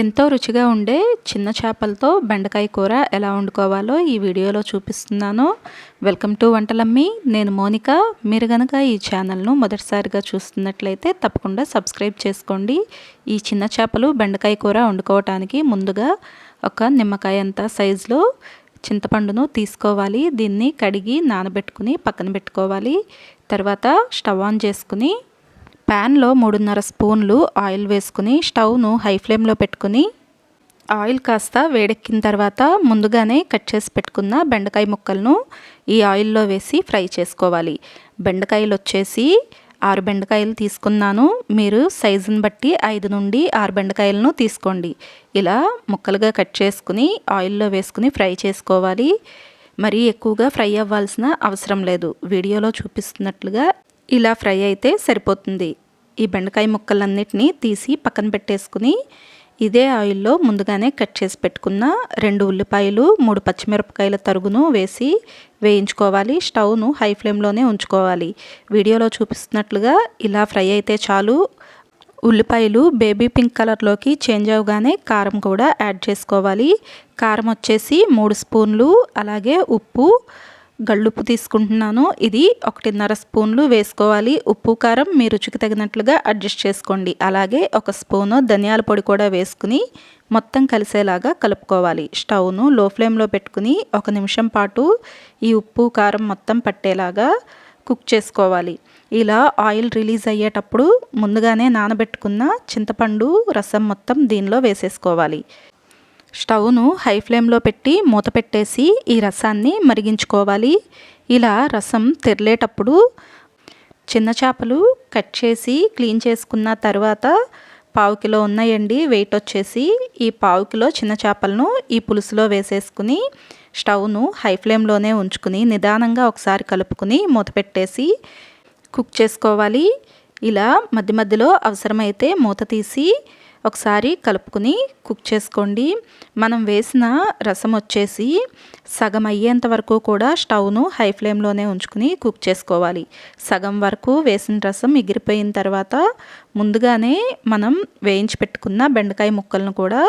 ఎంతో రుచిగా ఉండే చిన్న చేపలతో బెండకాయ కూర ఎలా వండుకోవాలో ఈ వీడియోలో చూపిస్తున్నాను. Welcome to Vantalammi. నేను మోనిక. మీరు గనక ఈ ఛానల్ను మొదటిసారిగా చూస్తున్నట్లయితే తప్పకుండా సబ్స్క్రైబ్ చేసుకోండి. ఈ చిన్న చేపలు బెండకాయ కూర వండుకోవటానికి ముందుగా ఒక నిమ్మకాయ అంత సైజులో చింతపండును తీసుకోవాలి. దీన్ని కడిగి నానబెట్టుకుని పక్కన పెట్టుకోవాలి. తర్వాత స్టవ్ ఆన్ చేసుకుని ప్యాన్లో మూడున్నర స్పూన్లు ఆయిల్ వేసుకుని స్టవ్ను హై ఫ్లేమ్లో పెట్టుకుని ఆయిల్ కాస్త వేడెక్కిన తర్వాత ముందుగానే కట్ చేసి పెట్టుకున్న బెండకాయ ముక్కలను ఈ ఆయిల్లో వేసి ఫ్రై చేసుకోవాలి. బెండకాయలు వచ్చేసి ఆరు బెండకాయలు తీసుకున్నాను. మీరు సైజుని బట్టి ఐదు నుండి ఆరు బెండకాయలను తీసుకోండి. ఇలా ముక్కలుగా కట్ చేసుకుని ఆయిల్లో వేసుకుని ఫ్రై చేసుకోవాలి. మరీ ఎక్కువగా ఫ్రై అవ్వాల్సిన అవసరం లేదు. వీడియోలో చూపిస్తున్నట్లుగా ఇలా ఫ్రై అయితే సరిపోతుంది. ఈ బెండకాయ ముక్కలన్నిటినీ తీసి పక్కన పెట్టేసుకుని ఇదే ఆయిల్లో ముందుగానే కట్ చేసి పెట్టుకున్న రెండు ఉల్లిపాయలు మూడు పచ్చిమిరపకాయల తరుగును వేసి వేయించుకోవాలి. స్టవ్ను హై ఫ్లేమ్లోనే ఉంచుకోవాలి. వీడియోలో చూపిస్తున్నట్లుగా ఇలా ఫ్రై అయితే చాలు. ఉల్లిపాయలు బేబీ పింక్ కలర్లోకి చేంజ్ అవగానే కారం కూడా యాడ్ చేసుకోవాలి. కారం వచ్చేసి మూడు స్పూన్లు అలాగే ఉప్పు గళ్ళుప్పు తీసుకుంటున్నాను. ఇది ఒకటిన్నర స్పూన్లు వేసుకోవాలి. ఉప్పు కారం మీ రుచికి తగినట్లుగా అడ్జస్ట్ చేసుకోండి. అలాగే ఒక స్పూను ధనియాల పొడి కూడా వేసుకుని మొత్తం కలిసేలాగా కలుపుకోవాలి. స్టవ్ను లో ఫ్లేమ్లో పెట్టుకుని ఒక నిమిషం పాటు ఈ ఉప్పు కారం మొత్తం పట్టేలాగా కుక్ చేసుకోవాలి. ఇలా ఆయిల్ రిలీజ్ అయ్యేటప్పుడు ముందుగానే నానబెట్టుకున్న చింతపండు రసం మొత్తం దీనిలో వేసేసుకోవాలి. స్టవ్ను హై ఫ్లేమ్లో పెట్టి మూత పెట్టేసి ఈ రసాన్ని మరిగించుకోవాలి. ఇలా రసం తెరలేటప్పుడు చిన్న చేపలు కట్ చేసి క్లీన్ చేసుకున్న తర్వాత పావు కిలో ఉన్నాయండి. వెయిట్ వచ్చేసి ఈ పావు కిలో చిన్న చేపలను ఈ పులుసులో వేసేసుకుని స్టవ్ను హై ఫ్లేమ్లోనే ఉంచుకుని నిదానంగా ఒకసారి కలుపుకుని మూత పెట్టేసి కుక్ చేసుకోవాలి. ఇలా మధ్య మధ్యలో అవసరమైతే మూత తీసి ఒకసారి కలుపుకుని కుక్ చేసుకోండి. మనం వేసిన రసం వచ్చేసి సగం అయ్యేంత వరకు కూడా స్టవ్ను హై ఫ్లేమ్లోనే ఉంచుకుని కుక్ చేసుకోవాలి. సగం వరకు వేసిన రసం ఎగిరిపోయిన తర్వాత ముందుగానే మనం వేయించి పెట్టుకున్న బెండకాయ ముక్కలను కూడా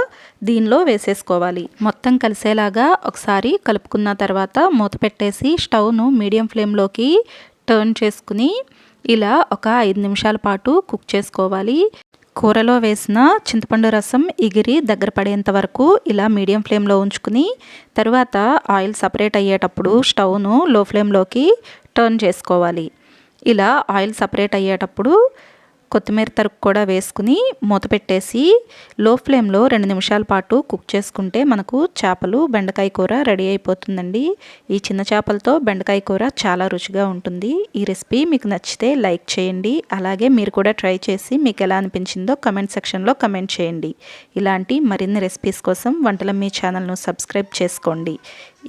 దీనిలో వేసేసుకోవాలి. మొత్తం కలిసేలాగా ఒకసారి కలుపుకున్న తర్వాత మూత పెట్టేసి స్టవ్ను మీడియం ఫ్లేమ్లోకి టర్న్ చేసుకుని ఇలా ఒక ఐదు నిమిషాల పాటు కుక్ చేసుకోవాలి. కూరలో వేసిన చింతపండు రసం ఎగిరి దగ్గర పడేంత వరకు ఇలా మీడియం ఫ్లేమ్లో ఉంచుకుని తర్వాత ఆయిల్ సపరేట్ అయ్యేటప్పుడు స్టవ్ను లో ఫ్లేమ్లోకి టర్న్ చేసుకోవాలి. ఇలా ఆయిల్ సపరేట్ అయ్యేటప్పుడు కొత్తిమీర తరుకు కూడా వేసుకుని మూత పెట్టేసి లో ఫ్లేమ్లో రెండు నిమిషాల పాటు కుక్ చేసుకుంటే మనకు చేపలు బెండకాయ కూర రెడీ అయిపోతుందండి. ఈ చిన్న చేపలతో బెండకాయ కూర చాలా రుచిగా ఉంటుంది. ఈ రెసిపీ మీకు నచ్చితే లైక్ చేయండి. అలాగే మీరు కూడా ట్రై చేసి మీకు ఎలా అనిపించిందో కమెంట్ సెక్షన్లో కమెంట్ చేయండి. ఇలాంటి మరిన్ని రెసిపీస్ కోసం వంటల మీ ఛానల్ను సబ్స్క్రైబ్ చేసుకోండి.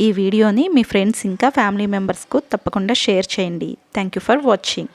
ఈ వీడియోని మీ ఫ్రెండ్స్ ఇంకా ఫ్యామిలీ మెంబర్స్కు తప్పకుండా షేర్ చేయండి. Thank you for watching.